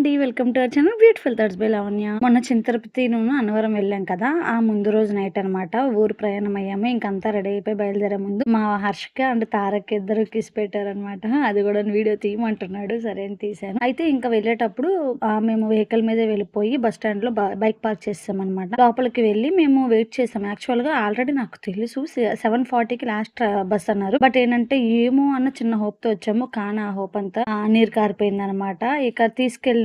అండి. Welcome to our channel beautiful threads by Lavanya. మొన్న చింతరపతి నువ్వు అన్నవరం వెళ్ళాం కదా ఆ ముందు రోజు నైట్ అన్నమాట. ఊరు ప్రయాణం అయ్యాము. ఇంకంతా రెడీ అయిపోయి బయలుదేరే ముందు మా హర్షక అండ్ తారక్ ఇద్దరు కిస్ పెట్టారనమాట అది కూడా వీడియో తీయమంటున్నాడు. సరే అని తీసాను అయితే ఇంకా వెళ్ళేటప్పుడు ఆ, మేము వెహికల్ మీద వెళ్ళిపోయి బస్ స్టాండ్లో బైక్ పార్క్ చేస్తాం అనమాట లోపలికి వెళ్ళి మేము వెయిట్ చేసాం యాక్చువల్గా ఆల్రెడీ నాకు తెలుసు సెవెన్ ఫార్టీకి లాస్ట్ బస్ అన్నారు. బట్ ఏంటంటే ఏమో అన్న చిన్న హోప్తో వచ్చాము. కానీ ఆ హోప్ అంతా ఆ, నీరు కారిపోయింది అనమాట ఇక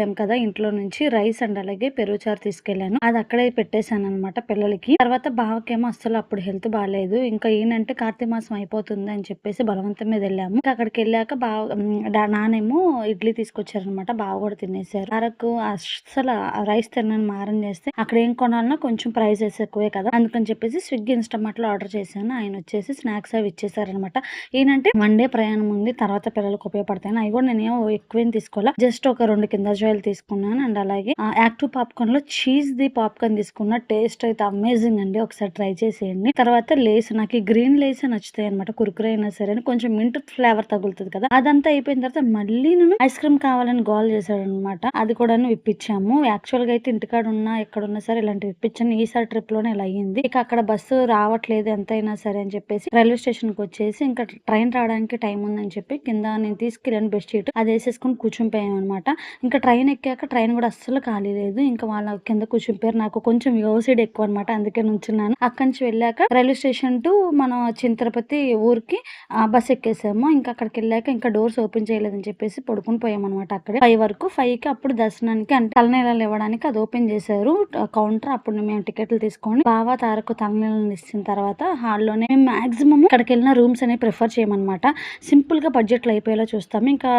తీసుకెళ్ళాం కదా ఇంట్లో నుంచి రైస్ అండ్ అలాగే పెరుగు చారు తీసుకెళ్ళాను అది అక్కడే పెట్టేశాను అనమాట పిల్లలకి. తర్వాత బావకేమో అస్సలు అప్పుడు హెల్త్ బాగాలేదు ఇంకా ఏంటంటే కార్తీక మాసం అయిపోతుంది అని చెప్పేసి బలవంతం మీద వెళ్ళాము. ఇంకా అక్కడికి వెళ్ళాక బావ నానేమో ఇడ్లీ తీసుకొచ్చారనమాట బావ కూడా తినేసారు అరకు అస్సలు రైస్ తిన్నాను మారం చేస్తే అక్కడ ఏం కొనాలన్నా కొంచెం ప్రైజెస్ ఎక్కువే కదా. అందుకని చెప్పేసి స్విగ్గీ ఇన్స్టామార్ట్లో ఆర్డర్ చేశాను. ఆయన వచ్చేసి స్నాక్స్ అవి ఇచ్చేసారనమాట ఏంటంటే వన్ డే ప్రయాణం ఉంది. తర్వాత పిల్లలకు ఉపయోగపడతాయి అవి కూడా నేను ఎక్కువేం తీసుకోవాలా జస్ట్ ఒక రెండు కింద కూరగాయలు తీసుకున్నాను అండ్ అలాగే యాక్టివ్ పాప్కార్న్లో చీజ్ ది పాప్కార్న్ తీసుకున్న టేస్ట్ అయితే అమేజింగ్ అండి. ఒకసారి ట్రై చేసేయండి. తర్వాత లేస్ నాకు గ్రీన్ లేస్ నచ్చుతాయి అనమాట కురుకురే అయినా సరే అని కొంచెం మింట్ ఫ్లేవర్ తగులుతుంది కదా. అదంతా అయిపోయిన తర్వాత మళ్ళీ నేను ఐస్ క్రీమ్ కావాలని గోల్ చేశాడు అనమాట అది కూడా ఇప్పించాము. యాక్చువల్గా అయితే ఇంటికాడ ఉన్నా ఎక్కడున్నా సరే ఇలాంటివి ఇప్పించాను. ఈసారి ట్రిప్లోనే ఇలా అయ్యింది. ఇక అక్కడ బస్సు రావట్లేదు ఎంతైనా సరే అని చెప్పేసి రైల్వే స్టేషన్కి వచ్చేసి ఇంకా ట్రైన్ రావడానికి టైం ఉందని చెప్పి కింద నేను తీసుకెళ్ళాను బెడ్ షీట్ అది వేసేసుకుని కూర్చునిపోయాం అనమాట ఇంకా ట్రైన్ ట్రైన్ ఎక్కాక ట్రైన్ కూడా అస్సలు ఖాళీ లేదు. ఇంకా వాళ్ళ కింద కూర్చుంపారు. నాకు కొంచెం యోసిడ్ ఎక్కువ అనమాట అందుకే నుంచున్నాను. అక్కడి నుంచి వెళ్ళాక రైల్వే స్టేషన్ టు మనం చింతపతి ఊరికి బస్ ఎక్కేసాము. ఇంకా అక్కడికి వెళ్ళాక ఇంకా డోర్స్ ఓపెన్ చేయలేదని చెప్పేసి పడుకుని పోయాం అనమాట అక్కడే. ఫైవ్ వరకు ఫైవ్కి అప్పుడు దర్శనానికి అంటే తలనీళ్ళు ఇవ్వడానికి అది ఓపెన్ చేశారు. కౌంటర్ అప్పుడు మేము టికెట్లు తీసుకొని బావా తారకు తలనీళ్ళని ఇచ్చిన తర్వాత హాల్లోనే మేము మాక్సిమం ఇక్కడికి వెళ్ళిన రూమ్స్ అనేవి ప్రిఫర్ చేయమన్నమాట. సింపుల్గా బడ్జెట్లో అయిపోయేలా చూస్తాము. ఇంకా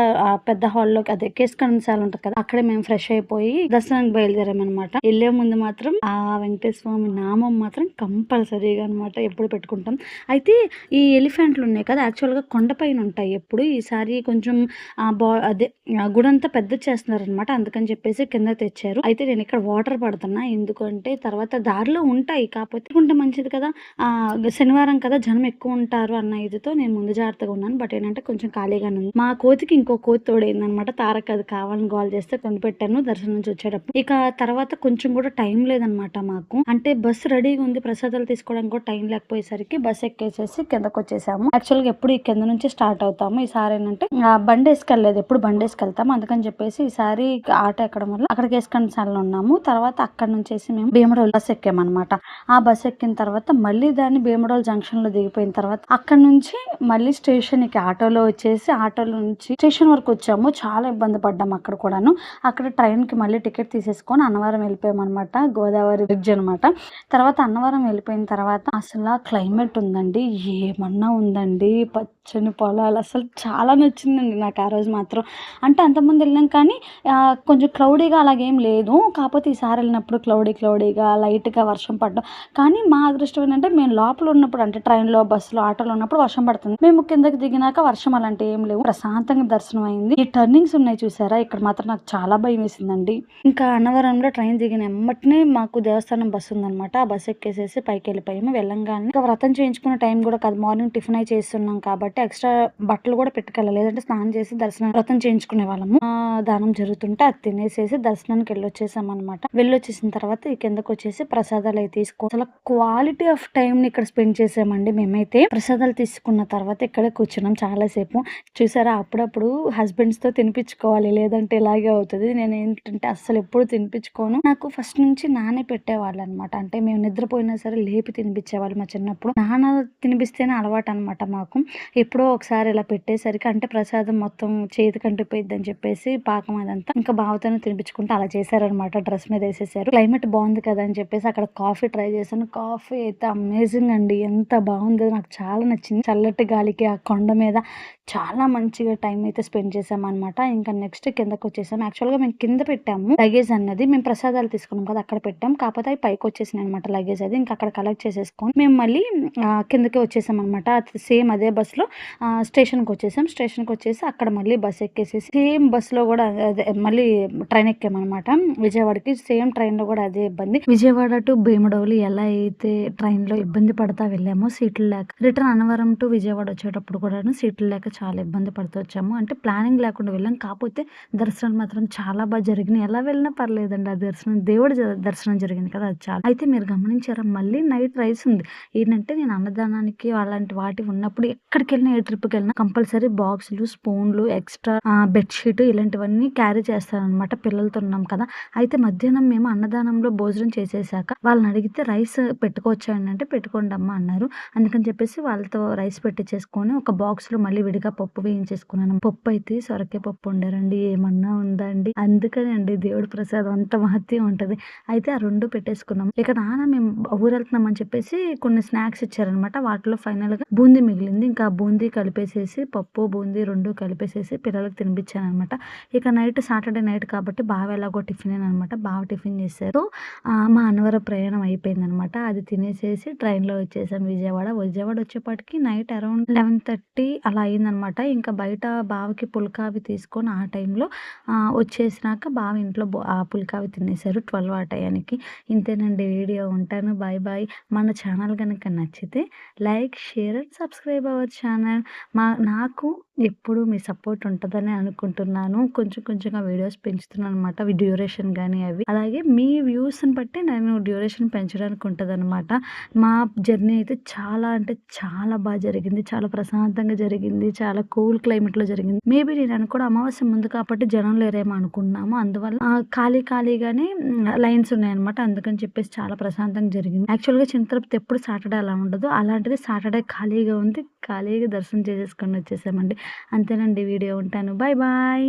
పెద్ద హాల్లో అదే కేస్ కన్సాల్ ఉంటుంది కదా అక్కడ మేము ఫ్రెష్ అయిపోయి దర్శనానికి బయలుదేరామన్నమాట వెళ్ళే ముందు మాత్రం ఆ వెంకటేశ్వర స్వామి నామం మాత్రం కంపల్సరీగా అన్నమాట ఎప్పుడు పెట్టుకుంటాం. అయితే ఈ ఎలిఫెంట్లు ఉన్నాయి కదా యాక్చువల్గా కొండపైన ఉంటాయి ఎప్పుడు. ఈసారి కొంచెం ఆ బా అదే ఆ గుడంతా పెద్ద చేస్తున్నారనమాట అందుకని చెప్పేసి కింద తెచ్చారు. అయితే నేను ఇక్కడ వాటర్ పడుతున్నా. ఎందుకంటే తర్వాత దారిలో ఉంటాయి. కాకపోతే ఉంటే మంచిది కదా. ఆ శనివారం కదా జనం ఎక్కువ ఉంటారు అన్న ఇదితో నేను ముందు జాగ్రత్తగా ఉన్నాను. బట్ ఏంటంటే కొంచెం ఖాళీగానే ఉంది. మా కోతికి ఇంకో కోతి తోడైందనమాట తారక్ అది కావాలని గోల్ చేస్తే కొనిపెట్టాను దర్శనం నుంచి వచ్చేటప్పుడు. ఇక తర్వాత కొంచెం కూడా టైం లేదనమాట మాకు. అంటే బస్ రెడీగా ఉంది ప్రసాదాలు తీసుకోవడానికి కూడా టైం లేకపోయేసరికి బస్ ఎక్కేసేసి కిందకు వచ్చేసాము. యాక్చువల్గా ఎప్పుడు ఈ కింద నుంచి స్టార్ట్ అవుతాము. ఈసారి ఏంటంటే బండి వేసుకెళ్ళలేదు. ఎప్పుడు బండి వేసుకెళ్తాము. అందుకని చెప్పేసి ఈసారి ఆటో ఎక్కడం వల్ల అక్కడికి వేసుకొని సార్లు ఉన్నాము. తర్వాత అక్కడ నుంచేసి మేము భీమడోల్ బస్ ఎక్కామన్నమాట. ఆ బస్ ఎక్కిన తర్వాత మళ్ళీ దాన్ని భీమడోల్ జంక్షన్లో దిగిపోయిన తర్వాత అక్కడ నుంచి మళ్ళీ స్టేషన్కి ఆటోలో వచ్చేసి ఆటోలో నుంచి స్టేషన్ వరకు వచ్చాము. చాలా ఇబ్బంది పడ్డాము అక్కడ కూడాను. అక్కడ ట్రైన్కి మళ్ళీ టికెట్ తీసేసుకొని అన్నవరం వెళ్ళిపోయాం అనమాట గోదావరి బ్రిడ్జ్ అనమాట తర్వాత అన్నవరం వెళ్ళిపోయిన తర్వాత అసలు క్లైమేట్ ఉందండి. ఏమన్నా ఉందండి. పచ్చని పొలాలు. అసలు చాలా నచ్చిందండి నాకు ఆ రోజు మాత్రం. అంటే అంతకుముందు వెళ్ళాం కానీ కొంచెం క్లౌడీగా అలాగేం లేదు. కాకపోతే ఈసారి వెళ్ళినప్పుడు క్లౌడీ క్లౌడీగా లైట్గా వర్షం పడడం. కానీ మా అదృష్టం ఏంటంటే మేము లోపల ఉన్నప్పుడు అంటే ట్రైన్లో బస్సులో ఆటోలో ఉన్నప్పుడు వర్షం పడుతుంది. మేము కిందకి దిగినాక వర్షం అలాంటి ఏం లేవు. ప్రశాంతంగా దర్శనం అయింది. ఈ టర్నింగ్స్ ఉన్నాయి చూసారా? ఇక్కడ మాత్రం నాకు చాలా భయం వేసిందండి. ఇంకా అన్నవరంలో ట్రైన్ దిగిన ఎమ్మటినే మాకు దేవస్థానం బస్సు ఉందన్నమాట. ఆ బస్సు ఎక్కేసేసి పైకి వెళ్ళిపోయాము. వెళ్ళంగానే ఇంకా వ్రతం చేయించుకున్న టైం కూడా కాదు. మార్నింగ్ టిఫిన్ అయి చేస్తున్నాం కాబట్టి ఎక్స్ట్రా బట్టలు కూడా పెట్టుకెళ్ళాలి లేదంటే స్నానం చేసి దర్శనం వ్రతం చేయించుకునే వాళ్ళము. దానం జరుగుతుంటే అది తినేసేసి దర్శనానికి వెళ్ళొచ్చేసాం అనమాట వెళ్ళొచ్చేసిన తర్వాత ఈ కిందకు వచ్చేసి ప్రసాదాలు అయితే తీసుకో అసలు క్వాలిటీ ఆఫ్ టైం ని ఇక్కడ స్పెండ్ చేసామండి మేమైతే. ప్రసాదాలు తీసుకున్న తర్వాత ఇక్కడే కూర్చున్నాం చాలాసేపు. చూసారా? అప్పుడప్పుడు హస్బెండ్స్తో తినిపించుకోవాలి. లేదంటే ఇలాగే అవుతుంది అవుతుంది నేను ఏంటంటే అస్సలు ఎప్పుడు తినిపించుకోను. నాకు ఫస్ట్ నుంచి నానే పెట్టేవాళ్ళు అనమాట అంటే మేము నిద్రపోయినా సరే లేపి తినిపించేవాళ్ళు మా చిన్నప్పుడు. నాన్న తినిపిస్తేనే అలవాటు అనమాట మాకు. ఎప్పుడో ఒకసారి ఇలా పెట్టేసరికి అంటే ప్రసాదం మొత్తం చేతికి కంటిపోయిద్దని చెప్పేసి పాకం అదంతా ఇంకా బావతోనే తినిపించుకుంటే అలా చేశారనమాట. డ్రెస్ మీద వేసేసారు. క్లైమేట్ బాగుంది కదా అని చెప్పేసి అక్కడ కాఫీ ట్రై చేశాను. కాఫీ అయితే అమేజింగ్ అండి. ఎంత బాగుందో నాకు చాలా నచ్చింది. చల్లటి గాలికి ఆ కొండ మీద చాలా మంచిగా టైం అయితే స్పెండ్ చేసాం అనమాట ఇంకా నెక్స్ట్ కిందకి వచ్చేసాం యాక్చువల్గా మేము కింద పెట్టాము లగేజ్ అన్నది. మేము ప్రసాదాలు తీసుకున్నాం కదా అక్కడ పెట్టాం. కాకపోతే అవి పైకి వచ్చేసినాయి అనమాట లగేజ్ అది. ఇంకా అక్కడ కలెక్ట్ చేసేసుకొని మేము మళ్ళీ కిందకి వచ్చేసాం అనమాట సేమ్ అదే బస్సులో స్టేషన్కి వచ్చేసాం. స్టేషన్కి వచ్చేసి అక్కడ మళ్ళీ బస్ ఎక్కేసేసి సేమ్ బస్సులో కూడా అదే మళ్ళీ ట్రైన్ ఎక్కామన్నమాట. విజయవాడకి సేమ్ ట్రైన్లో కూడా అదే ఇబ్బంది. విజయవాడ టు భీమడోలు ఎలా అయితే ట్రైన్లో ఇబ్బంది పడతా వెళ్ళామో సీట్లు లేక రిటర్న్ అన్నవరం టు విజయవాడ వచ్చేటప్పుడు కూడా సీట్లు లేక చాలా ఇబ్బంది పడుతూ వచ్చాము. అంటే ప్లానింగ్ లేకుండా వెళ్ళాం. కాకపోతే దర్శనాలు మాత్రం చాలా బాగా జరిగినాయి. ఎలా వెళ్ళినా పర్లేదండి. ఆ దర్శనం దేవుడి దర్శనం జరిగింది కదా అది చాలా. అయితే మీరు గమనించారా మళ్ళీ నైట్ రైస్ ఉంది. ఏంటంటే నేను అన్నదానానికి అలాంటి వాటి ఉన్నప్పుడు ఎక్కడికి వెళ్ళినా ఏ ట్రిప్కి వెళ్ళినా కంపల్సరీ బాక్సులు స్పూన్లు ఎక్స్ట్రా బెడ్షీట్ ఇలాంటివన్నీ క్యారీ చేస్తారనమాట పిల్లలతో ఉన్నాం కదా. అయితే మధ్యాహ్నం మేము అన్నదానంలో భోజనం చేసేసాక వాళ్ళని అడిగితే రైస్ పెట్టుకోవచ్చండి అంటే పెట్టుకోండి అమ్మ అన్నారు. అందుకని చెప్పేసి వాళ్ళతో రైస్ పెట్టించేసుకొని ఒక బాక్స్లో మళ్ళీ విడిగా ఇంకా పప్పు వేయించేసుకున్నాను. పప్పు అయితే సొరకాయ పప్పు ఉండరండి ఏమన్నా ఉందా అండి? అందుకని అండి దేవుడి ప్రసాదం అంత మహత్యం ఉంటది. అయితే ఆ రెండు పెట్టేసుకున్నాం. ఇక నాన్న మేము ఊరు వెళ్తున్నాం అని చెప్పేసి కొన్ని స్నాక్స్ ఇచ్చారనమాట. వాటిలో ఫైనల్గా బూందీ మిగిలింది. ఇంకా బూందీ కలిపేసేసి పప్పు బూందీ రెండు కలిపేసేసి పిల్లలకు తినిపించాను అనమాట ఇక నైట్ సాటర్డే నైట్ కాబట్టి బావ ఎలాగో టిఫిన్ అనమాట. బావ టిఫిన్ చేశారు. ఆ, మా అన్నవరం ప్రయాణం అయిపోయింది అనమాట అది తినేసేసి ట్రైన్లో వచ్చేసాం విజయవాడ. విజయవాడ వచ్చేపాటికి నైట్ అరౌండ్ లెవెన్ థర్టీ అలా అయిందనమాట. ఇంకా బయట బావకి పుల్కావి తీసుకొని ఆ టైంలో వచ్చేసినాక బావ ఇంట్లో ఆ పుల్కావి తినేశారు ట్వెల్వ్ ఆ టయానికి. ఇంతేనండి వీడియో ఉంటాను. Bye bye. మన ఛానల్ కనుక నచ్చితే like share and subscribe our channel. మా నాకు ఎప్పుడు మీ సపోర్ట్ ఉంటుందని అనుకుంటున్నాను. కొంచెం కొంచెంగా వీడియోస్ పెంచుతున్నాను అనమాట డ్యూరేషన్ కానీ అవి. అలాగే మీ వ్యూస్ని బట్టి నేను డ్యూరేషన్ పెంచడానికి ఉంటుంది అనమాట మా జర్నీ అయితే చాలా అంటే చాలా బాగా జరిగింది. చాలా ప్రశాంతంగా జరిగింది. చాలా కూల్ క్లైమేట్లో జరిగింది. మేబీ నేను అనుకోవడం అమావాస్య ముందు కాబట్టి జనం లేరేమో అనుకున్నాము అందువల్ల ఖాళీ ఖాళీగానే లైన్స్ ఉన్నాయన్నమాట. అందుకని చెప్పేసి చాలా ప్రశాంతంగా జరిగింది. యాక్చువల్గా చింతరపుతి ఎప్పుడు సాటర్డే అలా ఉండదు. అలాంటిది సాటర్డే ఖాళీగా ఉంది. ఖాళీగా దర్శనం చేసేసుకొని వచ్చేసామండి. అంతేనండి వీడియో ఉంటాను. Bye bye.